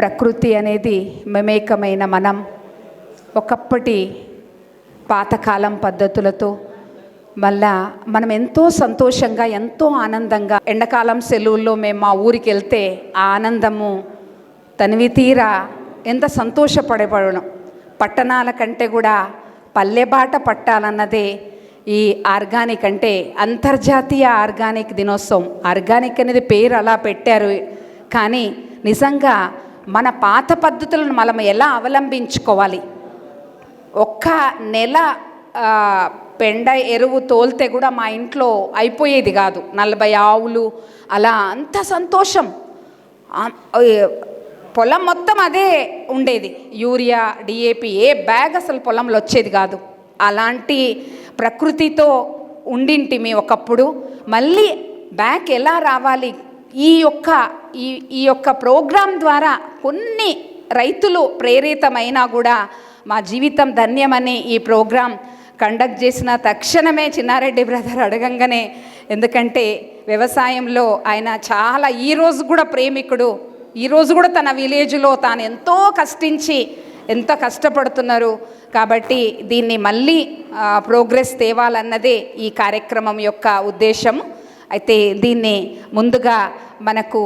ప్రకృతి అనేది మమేకమైన మనం. ఒకప్పటి పాతకాలం పద్ధతులతో మళ్ళా మనం ఎంతో సంతోషంగా ఎంతో ఆనందంగా ఎండాకాలం సెలవుల్లో మేము మా ఊరికి వెళ్తే ఆ ఆనందము తనివి తీరా ఎంత సంతోషపడేపడడం పట్టణాల కంటే కూడా పల్లెబాట పట్టాలన్నదే ఈ ఆర్గానిక్ అంటే అంతర్జాతీయ ఆర్గానిక్ దినోత్సవం. ఆర్గానిక్ అనేది పేరు అలా పెట్టారు. కానీ నిజంగా మన పాత పద్ధతులను మనం ఎలా అవలంబించుకోవాలి? ఒక్క నెల పెండ ఎరువు తోలితే కూడా మా ఇంట్లో అయిపోయేది కాదు. నలభై ఆవులు అలా అంత సంతోషం. పొలం మొత్తం అదే ఉండేది. యూరియా డిఏపి ఏ బ్యాగ్ అసలు పొలంలో వచ్చేది కాదు. అలాంటి ప్రకృతితో ఉండింటిమి ఒకప్పుడు. మళ్ళీ బ్యాక్ ఎలా రావాలి? ఈ యొక్క ఈ ఈ యొక్క ప్రోగ్రాం ద్వారా కొన్ని రైతులు ప్రేరితమైనా కూడా మా జీవితం ధన్యమని ఈ ప్రోగ్రాం కండక్ట్ చేసిన తక్షణమే చిన్నారెడ్డి బ్రదర్ అడగంగానే ఎందుకంటే వ్యవసాయంలో ఆయన చాలా ఈరోజు కూడా ప్రేమికుడు. ఈరోజు కూడా తన విలేజ్లో తాను ఎంతో కష్టించి ఎంతో కష్టపడుతున్నారు. కాబట్టి దీన్ని మళ్ళీ ప్రోగ్రెస్ తేవాలన్నదే ఈ కార్యక్రమం యొక్క ఉద్దేశం. అయితే దీన్ని ముందుగా మనకు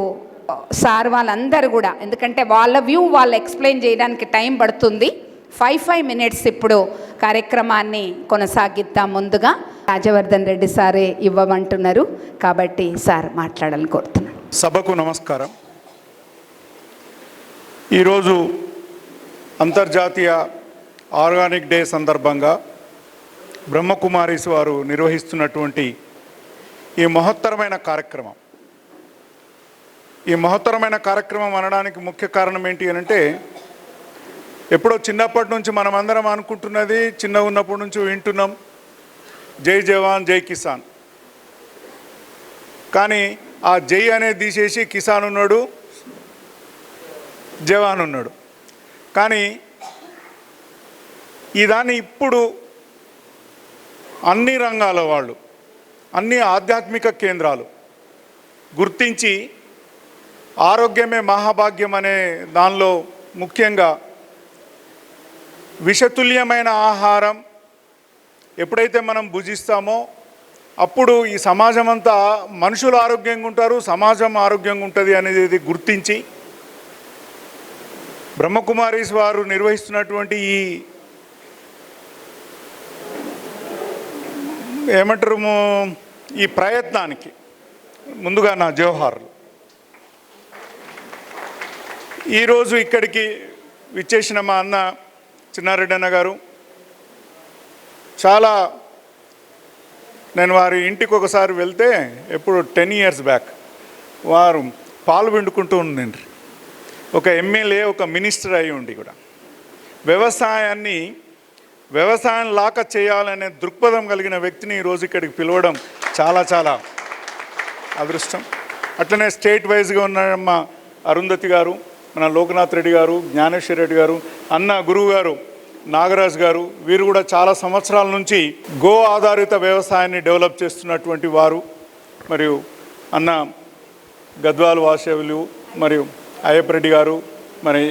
సార్ వాళ్ళందరూ కూడా ఎందుకంటే వాళ్ళ వ్యూ వాళ్ళు ఎక్స్ప్లెయిన్ చేయడానికి టైం పడుతుంది. ఫైవ్ ఫైవ్ మినిట్స్ ఇప్పుడు కార్యక్రమాన్ని కొనసాగిద్దాం ముందుగా. రాజవర్ధన్ రెడ్డి సారే ఇవ్వమంటున్నారు. కాబట్టి సార్ మాట్లాడాలని కోరుతున్నాను. సభకు నమస్కారం. ఈరోజు అంతర్జాతీయ ఆర్గానిక్ డే సందర్భంగా బ్రహ్మకుమారీస్ వారు నిర్వహిస్తున్నటువంటి ఈ మహత్తరమైన కార్యక్రమం. ఈ మహత్తరమైన కార్యక్రమం అనడానికి ముఖ్య కారణం ఏంటి అని అంటే ఎప్పుడో చిన్నప్పటి నుంచి మనం అందరం అనుకుంటున్నది చిన్న ఉన్నప్పటి నుంచి వింటున్నాం జై జవాన్ జై కిసాన్. కానీ ఆ జై అనేది తీసేసి కిసాన్ ఉన్నాడు జవాన్ ఉన్నాడు. కానీ ఈ దాన్ని ఇప్పుడు అన్ని రంగాల వాళ్ళు అన్ని ఆధ్యాత్మిక కేంద్రాలు. గుర్తించి ఆరోగ్యమే మహాభాగ్యం అనే దానిలో ముఖ్యంగా విషతుల్యమైన ఆహారం ఎప్పుడైతే మనం భుజిస్తామో అప్పుడు ఈ సమాజం అంతా మనుషులు ఆరోగ్యంగా ఉంటారు సమాజం ఆరోగ్యంగా ఉంటుంది అనేది గుర్తించి బ్రహ్మకుమారీస్ వారు నిర్వహిస్తున్నటువంటి ఈ ఏమంటారు ఈ ప్రయత్నానికి ముందుగా నా జవహర్లు. ఈరోజు ఇక్కడికి విచ్చేసిన మా అన్న చిన్నారెడ్డి అన్న గారు చాలా నేను వారి ఇంటికి ఒకసారి వెళ్తే ఎప్పుడు టెన్ ఇయర్స్ బ్యాక్ వారు పాలు పిండుకుంటూ ఉండండి ఒక ఎమ్మెల్యే ఒక మినిస్టర్ అయి ఉండి కూడా. వ్యవసాయాన్ని వ్యవసాయం లాక చేయాలనే దృక్పథం కలిగిన వ్యక్తిని ఈరోజు ఇక్కడికి పిలవడం చాలా చాలా అదృష్టం. అట్లనే స్టేట్ వైజ్గా ఉన్న మా అరుంధతి గారు మన లోకనాథ్ రెడ్డి గారు జ్ఞానేశ్వర్ రెడ్డి గారు అన్న గురువు గారు నాగరాజ్ గారు వీరు కూడా చాలా సంవత్సరాల నుంచి గో ఆధారిత వ్యవసాయాన్ని డెవలప్ చేస్తున్నటువంటి వారు. మరియు అన్న గద్వాల్ వాసేవులు మరియు అయ్యప్ప రెడ్డి గారు మరి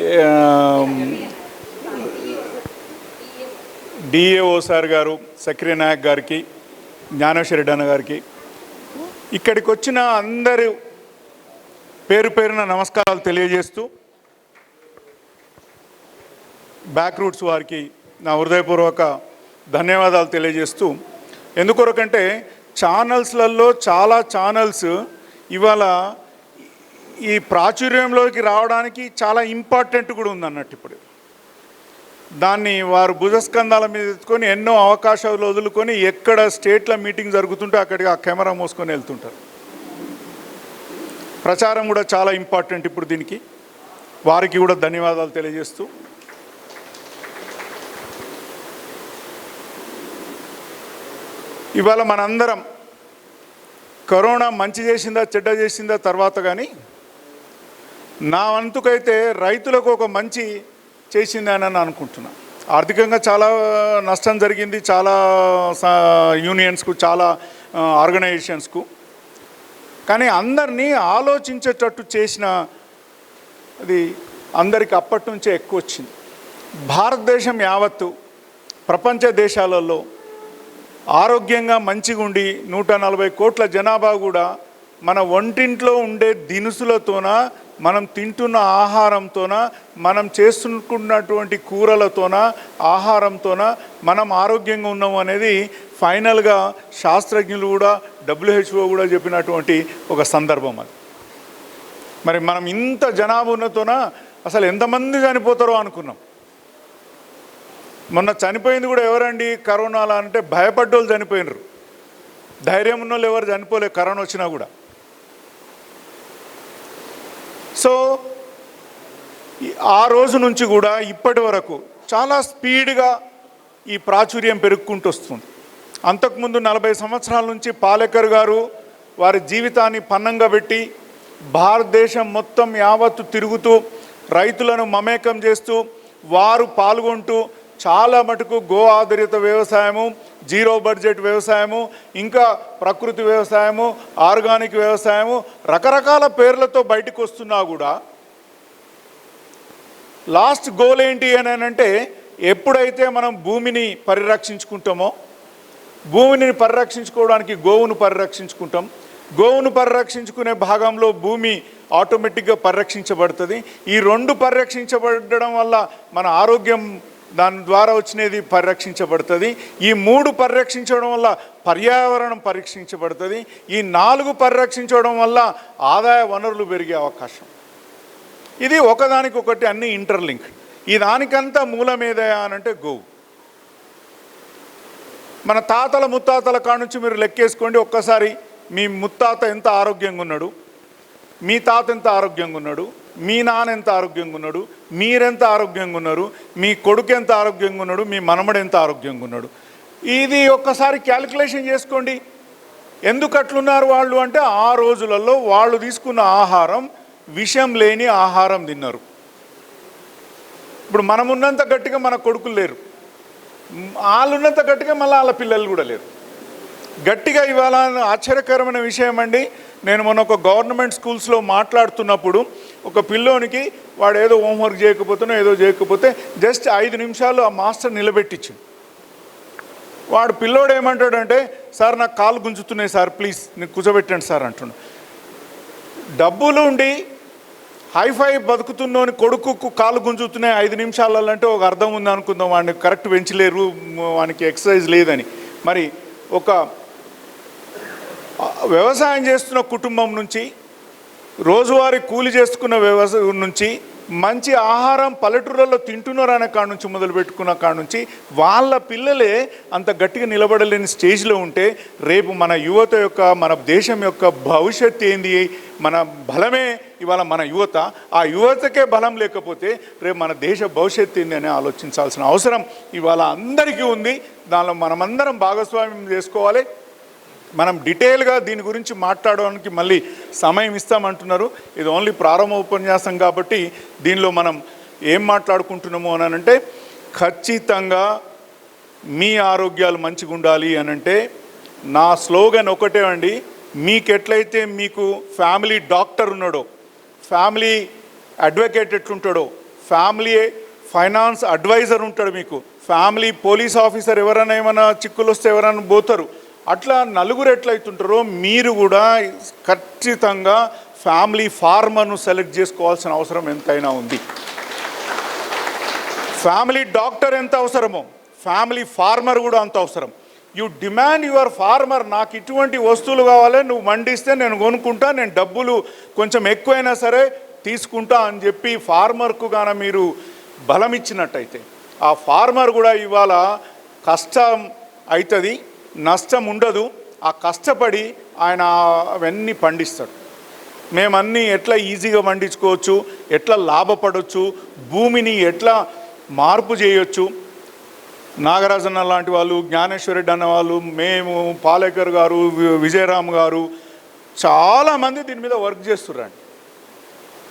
డిఏఓ సార్ గారు సక్రియ నాయక్ గారికి జ్ఞానేశ్వరెడ్డి అన్న గారికి. ఇక్కడికి వచ్చిన అందరూ పేరు పేరున నమస్కారాలు తెలియజేస్తూ బ్యాక్ రూట్స్ వారికి నా హృదయపూర్వక ధన్యవాదాలు తెలియజేస్తూ ఎందుకొరకంటే ఛానల్స్లలో చాలా ఛానల్స్ ఇవాళ ఈ ప్రాచుర్యంలోకి రావడానికి చాలా ఇంపార్టెంట్ కూడా ఉంది అన్నట్టు ఇప్పుడు. దాన్ని వారు భుజస్కంధాల మీద ఎత్తుకొని ఎన్నో అవకాశాలు వదులుకొని ఎక్కడ స్టేట్ల మీటింగ్ జరుగుతుంటే అక్కడికి ఆ కెమెరా మోసుకొని వెళ్తుంటారు. ప్రచారం కూడా చాలా ఇంపార్టెంట్ ఇప్పుడు దీనికి. వారికి కూడా ధన్యవాదాలు తెలియజేస్తూ. ఇవాళ మనందరం కరోనా మంచి చేసిందా చెడ్డ చేసిందా తర్వాత కానీ నా వంతుకైతే రైతులకు ఒక మంచి చేసిందని అనుకుంటున్నా. ఆర్థికంగా చాలా నష్టం జరిగింది. చాలా స- యూనియన్స్కు చాలా ఆర్గనైజేషన్స్కు. కానీ అందరినీ ఆలోచించేటట్టు చేసిన అది అందరికి అప్పటి నుంచే ఎక్కువ వచ్చింది భారతదేశం యావత్తు ప్రపంచ దేశాలలో ఆరోగ్యంగా మంచిగా ఉండి నూట నలభై కోట్ల జనాభా కూడా మన వంటింట్లో ఉండే దినుసులతోన మనం తింటున్న ఆహారంతోన మనం చేసుకున్నటువంటి కూరలతోన ఆహారంతోన మనం ఆరోగ్యంగా ఉన్నాం అనేది ఫైనల్గా శాస్త్రజ్ఞులు కూడా డబ్ల్యూహెచ్ఓ కూడా చెప్పినటువంటి ఒక సందర్భం అది. మరి మనం ఇంత జనాభా అసలు ఎంతమంది చనిపోతారో అనుకున్నాం. మొన్న చనిపోయింది కూడా ఎవరండి? కరోనాలా అంటే భయపడ్డోళ్ళు చనిపోయినరు. ధైర్యం ఉన్న వాళ్ళు ఎవరు చనిపోలే కరోనా వచ్చినా కూడా. సో ఆ రోజు నుంచి కూడా ఇప్పటి వరకు చాలా స్పీడ్గా ఈ ప్రాచుర్యం పెరుగుకుంటూ వస్తుంది. అంతకుముందు నలభై సంవత్సరాల నుంచి పాలేకర్ గారు వారి జీవితాన్ని పన్నంగా పెట్టి భారతదేశం మొత్తం యావత్తు తిరుగుతూ రైతులను మమేకం చేస్తూ వారు పాల్గొంటూ చాలా మటుకు గో ఆధారిత వ్యవసాయము జీరో బడ్జెట్ వ్యవసాయము ఇంకా ప్రకృతి వ్యవసాయము ఆర్గానిక్ వ్యవసాయము రకరకాల పేర్లతో బయటకు వస్తున్నా కూడా లాస్ట్ గోల్ ఏంటి అని అంటే ఎప్పుడైతే మనం భూమిని పరిరక్షించుకుంటామో భూమిని పరిరక్షించుకోవడానికి గోవును పరిరక్షించుకుంటాం. గోవును పరిరక్షించుకునే భాగంలో భూమి ఆటోమేటిక్గా పరిరక్షించబడుతుంది. ఈ రెండు పరిరక్షించబడడం వల్ల మన ఆరోగ్యం దాని ద్వారా వచ్చినది పరిరక్షించబడుతుంది. ఈ మూడు పరిరక్షించడం వల్ల పర్యావరణం పరీక్షించబడుతుంది ఈ నాలుగు పరిరక్షించడం వల్ల ఆదాయ వనరులు పెరిగే అవకాశం. ఇది ఒకదానికి ఒకటి అన్ని ఇంటర్లింక్. ఈ దానికంతా మూలమేదయా అనంటే గోవు. మన తాతల ముత్తాతల కాడ నుంచి మీరు లెక్కేసుకోండి ఒక్కసారి. మీ ముత్తాత ఎంత ఆరోగ్యంగా ఉన్నాడు? మీ తాత ఎంత ఆరోగ్యంగా ఉన్నాడు? మీ నాన్న ఎంత ఆరోగ్యంగా ఉన్నాడు మీరెంత ఆరోగ్యంగా ఉన్నారు మీ కొడుకు ఎంత ఆరోగ్యంగా ఉన్నాడు మీ మనమడు ఎంత ఆరోగ్యంగా ఉన్నాడు. ఇది ఒక్కసారి క్యాలిక్యులేషన్ చేసుకోండి. ఎందుకు అట్లున్నారు వాళ్ళు అంటే ఆ రోజులలో వాళ్ళు తీసుకున్న ఆహారం విషం లేని ఆహారం తిన్నారు. ఇప్పుడు మనం ఉన్నంత గట్టిగా మన కొడుకులు లేరు. వాళ్ళున్నంత గట్టిగా మళ్ళీ వాళ్ళ పిల్లలు కూడా లేరు. గట్టిగా ఇవాళ ఆశ్చర్యకరమైన విషయం అండి. నేను మొన్న ఒక గవర్నమెంట్ స్కూల్స్లో మాట్లాడుతున్నప్పుడు ఒక పిల్లోనికి వాడు ఏదో హోంవర్క్ చేయకపోతేనో ఏదో చేయకపోతే జస్ట్ ఐదు నిమిషాలు ఆ మాస్టర్ నిలబెట్టించు వాడు పిల్లోడు ఏమంటాడంటే సార్ నాకు కాలు గుంజుతున్నాయి సార్ ప్లీజ్ నేను కూర్చోబెట్టండి సార్ అంటున్నాడు డబ్బులు ఉండి హైఫై బతుకుతున్నోని కొడుకు కాలు గుంజుతున్నాయి ఐదు నిమిషాలంటే అంటే ఒక అర్థం ఉంది అనుకుందాం వాడిని కరెక్ట్ పెంచలేరు వానికి ఎక్సర్సైజ్ లేదని. మరి ఒక వ్యవసాయం చేస్తున్న కుటుంబం నుంచి రోజువారీ కూలి చేసుకున్న వ్యవస్థ నుంచి మంచి ఆహారం పల్లెటూళ్ళలో తింటున్నారనే కాడ నుంచి మొదలు పెట్టుకున్న కాడ నుంచి వాళ్ళ పిల్లలే అంత గట్టిగా నిలబడలేని స్టేజ్లో ఉంటే రేపు మన యువత యొక్క మన దేశం యొక్క భవిష్యత్ ఏంది? మన బలమే ఇవాళ మన యువత. ఆ యువతకే బలం లేకపోతే రేపు మన దేశ భవిష్యత్ ఏంది అని ఆలోచించాల్సిన అవసరం ఇవాళ అందరికీ ఉంది. దానిలో మనమందరం భాగస్వామ్యం చేసుకోవాలి. మనం డీటెయిల్గా దీని గురించి మాట్లాడడానికి మళ్ళీ సమయం ఇస్తామంటున్నారు. ఇది ఓన్లీ ప్రారంభ ఉపన్యాసం కాబట్టి దీనిలో మనం ఏం మాట్లాడుకుంటున్నాము అని అంటే ఖచ్చితంగా మీ ఆరోగ్యాలు మంచిగా ఉండాలి అని అంటే నా స్లోగన్ ఒకటే అండి. మీకెట్లయితే మీకు ఫ్యామిలీ డాక్టర్ ఉన్నాడో ఫ్యామిలీ అడ్వకేట్ ఎట్లుంటాడో ఫ్యామిలీ ఫైనాన్స్ అడ్వైజర్ ఉంటాడు మీకు. ఫ్యామిలీ పోలీస్ ఆఫీసర్ ఎవరైనా ఏమైనా చిక్కులు వస్తే ఎవరైనా పోతారు. అట్లా నలుగురు ఎట్లయితుంటారో మీరు కూడా ఖచ్చితంగా ఫ్యామిలీ ఫార్మర్ను సెలెక్ట్ చేసుకోవాల్సిన అవసరం ఎంతైనా ఉంది. ఫ్యామిలీ డాక్టర్ ఎంత అవసరమో ఫ్యామిలీ ఫార్మర్ కూడా అంత అవసరం. యు డిమాండ్ యువర్ ఫార్మర్ నాకు ఇటువంటి వస్తువులు కావాలి నువ్వు మండిస్తే నేను కొనుక్కుంటా నేను డబ్బులు కొంచెం ఎక్కువైనా సరే తీసుకుంటా అని చెప్పి ఫార్మర్కు గాన మీరు బలం ఇచ్చినట్టయితే ఆ ఫార్మర్ కూడా ఇవాళ కష్టం అవుతుంది నష్టం ఉండదు ఆ కష్టపడి ఆయన అవన్నీ పండిస్తాడు. మేమన్నీ ఎట్లా ఈజీగా పండించుకోవచ్చు ఎట్లా లాభపడవచ్చు భూమిని ఎట్లా మార్పు చేయొచ్చు. నాగరాజన్న లాంటి వాళ్ళు జ్ఞానేశ్వరెడ్డి అన్న వాళ్ళు మేము పాలేకర్ గారు విజయరామ్ గారు చాలామంది దీని మీద వర్క్ చేస్తున్నారండి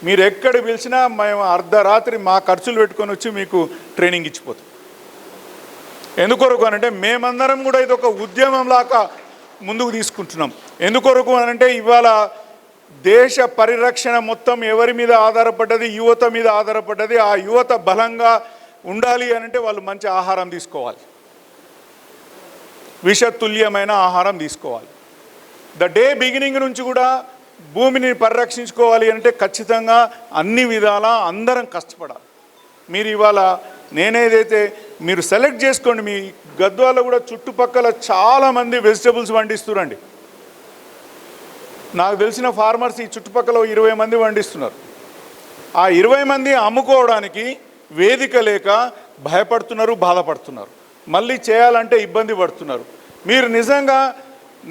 మీరు ఎక్కడ పిలిచినా మేము అర్ధరాత్రి మా ఖర్చులు పెట్టుకొని వచ్చి మీకు ట్రైనింగ్ ఇచ్చిపోతాం. ఎందుకొరకు అనంటే మేమందరం కూడా ఇది ఒక ఉద్యమం లాగా ముందుకు తీసుకుంటున్నాం. ఎందుకొరకు అనంటే ఇవాళ దేశ పరిరక్షణ మొత్తం ఎవరి మీద ఆధారపడ్డది యువత మీద ఆధారపడ్డది ఆ యువత బలంగా ఉండాలి అని అంటే వాళ్ళు మంచి ఆహారం తీసుకోవాలి. విషతుల్యమైన ఆహారం తీసుకోవాలి. ద డే బిగినింగ్ నుంచి కూడా భూమిని పరిరక్షించుకోవాలి అంటే ఖచ్చితంగా అన్ని విధాల అందరం కష్టపడాలి. మీరు ఇవాళ నేనేదైతే మీరు సెలెక్ట్ చేసుకోండి. మీ గద్వాల కూడా చుట్టుపక్కల చాలామంది వెజిటబుల్స్ పండిస్తురండి నాకు తెలిసిన ఫార్మర్స్ ఈ చుట్టుపక్కల ఇరవై మంది పండిస్తున్నారు. ఆ ఇరవై మంది అమ్ముకోవడానికి వేదిక లేక భయపడుతున్నారు బాధపడుతున్నారు. మళ్ళీ చేయాలంటే ఇబ్బంది పడుతున్నారు. మీరు నిజంగా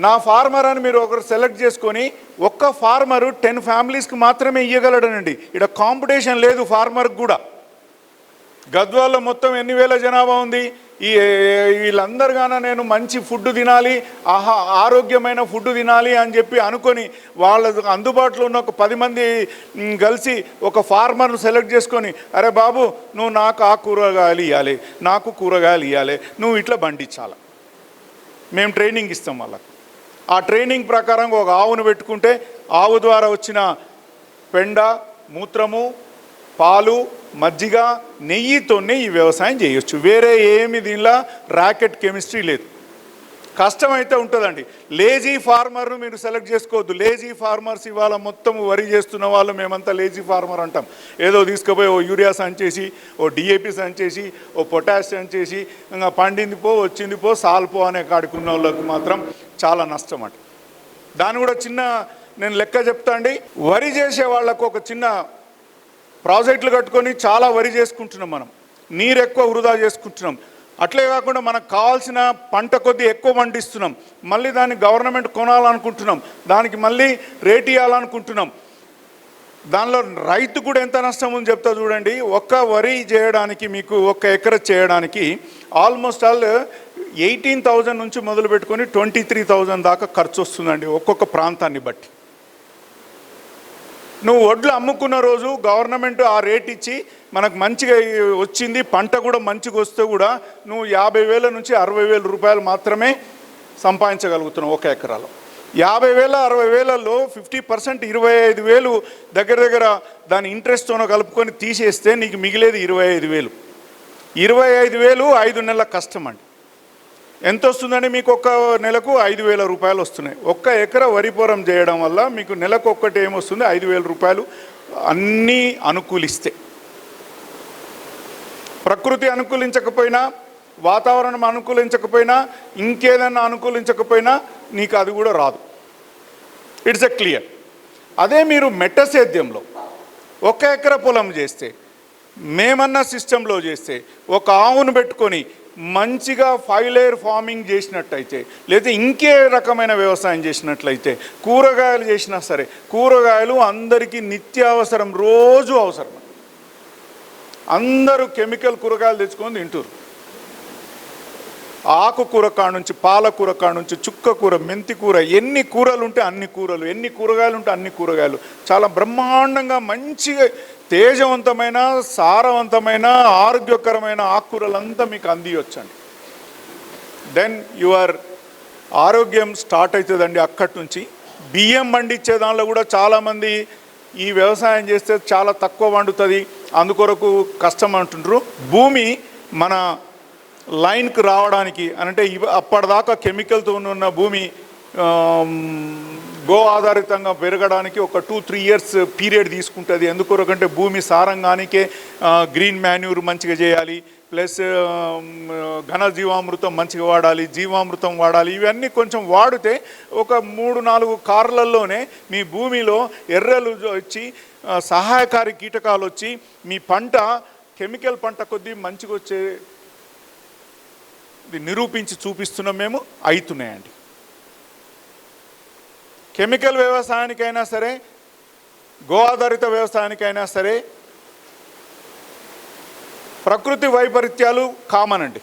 నా ఫార్మర్ అని మీరు ఒకరు సెలెక్ట్ చేసుకొని ఒక్క ఫార్మరు టెన్ ఫ్యామిలీస్కి మాత్రమే ఇవ్వగలడనండి ఇక్కడ కాంపిటీషన్ లేదు ఫార్మర్కి కూడా. గద్వాల్లో మొత్తం ఎన్ని వేల జనాభా ఉంది? ఈ వీళ్ళందరిగాన నేను మంచి ఫుడ్ తినాలి ఆహా ఆరోగ్యమైన ఫుడ్ తినాలి అని చెప్పి అనుకొని వాళ్ళ అందుబాటులో ఉన్న ఒక పది మంది కలిసి ఒక ఫార్మర్ను సెలెక్ట్ చేసుకొని అరే బాబు నువ్వు నాకు ఆ కూరగాయలు ఇవ్వాలి నాకు కూరగాయలు ఇవ్వాలి నువ్వు ఇట్లా బండిచ్చాల మేము ట్రైనింగ్ ఇస్తాం వాళ్ళకి. ఆ ట్రైనింగ్ ప్రకారం ఒక ఆవును పెట్టుకుంటే ఆవు ద్వారా వచ్చిన పెండ మూత్రము పాలు మజ్జిగ నెయ్యితోనే ఈ వ్యవసాయం చేయొచ్చు. వేరే ఏమి దీనిలో ర్యాకెట్ కెమిస్ట్రీ లేదు. కష్టమైతే ఉంటుందండి. లేజీ ఫార్మర్ను మీరు సెలెక్ట్ చేసుకోవద్దు. లేజీ ఫార్మర్స్ ఇవాళ మొత్తం వరి చేస్తున్న వాళ్ళు మేమంతా లేజీ ఫార్మర్ అంటాం. ఏదో తీసుకుపోయి ఓ యూరియా సంచేసి ఓ డిఏపి సంచేసి ఓ పొటాష్ సంచేసి ఇంకా పండింది పో వచ్చింది పో సాల్పో అనే కాడుకున్న వాళ్ళకి మాత్రం చాలా నష్టం అంట. దాన్ని కూడా చిన్న నేను లెక్క చెప్తా అండి. వరి చేసే వాళ్ళకు ఒక చిన్న ప్రాజెక్టులు కట్టుకొని చాలా వరి చేసుకుంటున్నాం మనం. నీరు ఎక్కువ వృధా చేసుకుంటున్నాం. అట్లే కాకుండా మనకు కావాల్సిన పంట కొద్దీ ఎక్కువ పండిస్తున్నాం. మళ్ళీ దాన్ని గవర్నమెంట్ కొనాలనుకుంటున్నాం. దానికి మళ్ళీ రేట్ ఇవ్వాలనుకుంటున్నాం దానిలో రైతు కూడా ఎంత నష్టం ఉంది చెప్తా చూడండి. ఒక్క వరి చేయడానికి మీకు ఒక్క ఎకర చేయడానికి ఆల్మోస్ట్ ఆల్ ఎయిటీన్ థౌజండ్ నుంచి మొదలు పెట్టుకొని ట్వంటీ త్రీ థౌజండ్ దాకా ఖర్చు వస్తుందండి ఒక్కొక్క ప్రాంతాన్ని బట్టి. నువ్వు వడ్లు అమ్ముకున్న రోజు గవర్నమెంట్ ఆ రేట్ ఇచ్చి మనకు మంచిగా వచ్చింది పంట కూడా మంచిగా వస్తే కూడా నువ్వు యాభై వేల నుంచి అరవై వేల రూపాయలు మాత్రమే సంపాదించగలుగుతున్నావు ఒక ఎకరాలో. యాభై వేల అరవై వేలలో ఫిఫ్టీ పర్సెంట్ ఇరవై ఐదు వేలు దగ్గర దగ్గర దాని ఇంట్రెస్ట్తోనో కలుపుకొని తీసేస్తే నీకు మిగిలేది ఇరవై ఐదు వేలు. ఇరవై ఐదు వేలు ఐదు నెలల కష్టం అండి. ఎంత వస్తుందండి మీకు ఒక్క నెలకు ఐదు వేల రూపాయలు వస్తున్నాయి. ఒక్క ఎకర వరి పొరం చేయడం వల్ల మీకు నెలకు ఒక్కటి ఏమొస్తుంది? ఐదు వేల రూపాయలు అన్నీ అనుకూలిస్తే. ప్రకృతి అనుకూలించకపోయినా వాతావరణం అనుకూలించకపోయినా ఇంకేదన్నా అనుకూలించకపోయినా నీకు అది కూడా రాదు. It's a clear. అదే మీరు మెట్ట సేద్యంలో ఒక ఎకర పొలం చేస్తే మేమన్న సిస్టంలో చేస్తే ఒక ఆవును పెట్టుకొని మంచిగా ఫైలేర్ ఫార్మింగ్ చేసినట్టయితే లేదా ఇంకే రకమైన వ్యవసాయం చేసినట్లయితే కూరగాయలు చేసినా సరే కూరగాయలు అందరికీ నిత్యావసరం రోజు అవసరం. అందరూ కెమికల్ కూరగాయలు తెచ్చుకొని తింటారు ఆకుకూర కాడ నుంచి పాలకూర కాడ నుంచి చుక్క కూర ఎన్ని కూరలు ఉంటే అన్ని కూరలు ఎన్ని కూరగాయలు ఉంటే అన్ని కూరగాయలు. చాలా బ్రహ్మాండంగా మంచిగా తేజవంతమైన సారవంతమైన ఆరోగ్యకరమైన ఆకుకూరలంతా మీకు అందియొచ్చండి. దెన్ యువర్ ఆరోగ్యం స్టార్ట్ అవుతుందండి అక్కడి నుంచి. బియ్యం పండించే దానిలో కూడా చాలామంది ఈ వ్యవసాయం చేస్తే చాలా తక్కువ వండుతుంది అందుకొరకు కష్టం అంటుండ్రు. భూమి మన లైన్కి రావడానికి అంటే ఇవి అప్పటిదాకా కెమికల్తో ఉన్న భూమి గో ఆధారితంగా పెరగడానికి ఒక టూ త్రీ ఇయర్స్ పీరియడ్ తీసుకుంటుంది. ఎందుకొరకంటే భూమి సారంగానికే గ్రీన్ మాన్యూర్ మంచిగా చేయాలి. ప్లస్ ఘన జీవామృతం మంచిగా వాడాలి జీవామృతం వాడాలి. ఇవన్నీ కొంచెం వాడితే ఒక మూడు నాలుగు కార్లల్లోనే మీ భూమిలో ఎర్రలు వచ్చి సహాయకారి కీటకాలు వచ్చి మీ పంట కెమికల్ పంట కొద్దీ మంచిగా వచ్చే నిరూపించి చూపిస్తున్నాం మేము అవుతున్నాయండి కెమికల్ వ్యవసాయానికైనా సరే గో ఆధారిత వ్యవసాయానికైనా సరే ప్రకృతి వైపరీత్యాలు కామన్ అండి.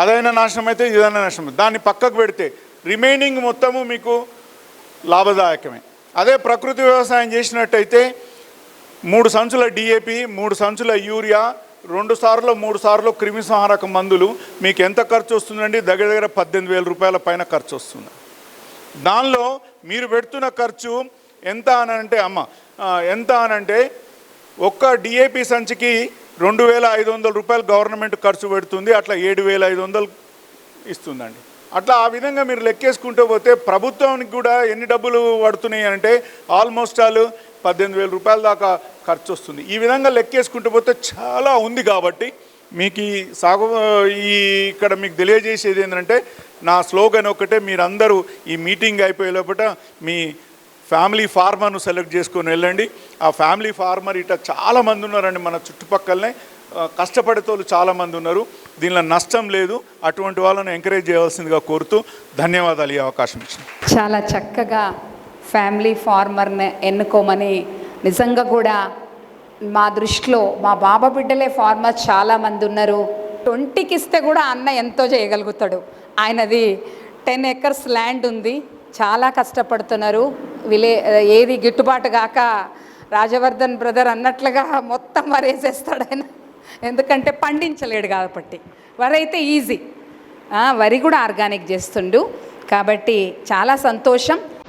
అదైనా నాశనం అయితే ఇదైనా నాశనం. దాన్ని పక్కకు పెడితే రిమైనింగ్ మొత్తము మీకు లాభదాయకమే. అదే ప్రకృతి వ్యవసాయం చేసినట్టయితే మూడు సంచుల డిఏపి మూడు సంచుల యూరియా రెండు సార్లు మూడు సార్లు క్రిమిసంహారక మందులు మీకు ఎంత ఖర్చు వస్తుందండి? దగ్గర దగ్గర పద్దెనిమిది వేల రూపాయల పైన ఖర్చు వస్తుంది. దానిలో మీరు పెడుతున్న ఖర్చు ఎంత అనంటే అమ్మ ఎంత అనంటే ఒక్క డిఏపి సంచికి రెండు వేల ఐదు వందల రూపాయలు గవర్నమెంట్ ఖర్చు పెడుతుంది అట్లా ఏడు వేల ఐదు వందలు ఇస్తుందండి. అట్లా ఆ విధంగా మీరు లెక్కేసుకుంటూ పోతే ప్రభుత్వానికి కూడా ఎన్ని డబ్బులు పడుతున్నాయి అంటే ఆల్మోస్ట్ ఆల్ పద్దెనిమిది వేల రూపాయల దాకా ఖర్చు వస్తుంది. ఈ విధంగా లెక్కేసుకుంటూ పోతే చాలా ఉంది కాబట్టి మీకు ఈ సాగు ఈ ఇక్కడ మీకు తెలియజేసేది ఏంటంటే నా స్లోగన్ ఒకటే మీరందరూ ఈ మీటింగ్ అయిపోయే లోపల మీ ఫ్యామిలీ ఫార్మర్ను సెలెక్ట్ చేసుకొని వెళ్ళండి. ఆ ఫ్యామిలీ ఫార్మర్ ఇట చాలా మంది ఉన్నారండి మన చుట్టుపక్కలనే. కష్టపడేతోళ్ళు చాలామంది ఉన్నారు. దీనిలో నష్టం లేదు. అటువంటి వాళ్ళని ఎంకరేజ్ చేయవలసిందిగా కోరుతూ ధన్యవాదాలు ఈ అవకాశం ఇచ్చిన. చాలా చక్కగా ఫ్యామిలీ ఫార్మర్ని ఎన్నుకోమని నిజంగా కూడా మా దృష్టిలో మా బాబా బిడ్డలే ఫార్మర్స్ చాలామంది ఉన్నారు. ట్వంటీకి ఇస్తే కూడా అన్న ఎంతో చేయగలుగుతాడు. ఆయనది టెన్ ఎకర్స్ ల్యాండ్ ఉంది. చాలా కష్టపడుతున్నారు. విలే ఏది గిట్టుబాటు కాక రాజవర్ధన్ బ్రదర్ అన్నట్లుగా మొత్తం వరేసేస్తాడు ఆయన. ఎందుకంటే పండించలేడు కాబట్టి. వరి అయితే ఈజీ వరి కూడా ఆర్గానిక్ చేస్తుండు. కాబట్టి చాలా సంతోషం.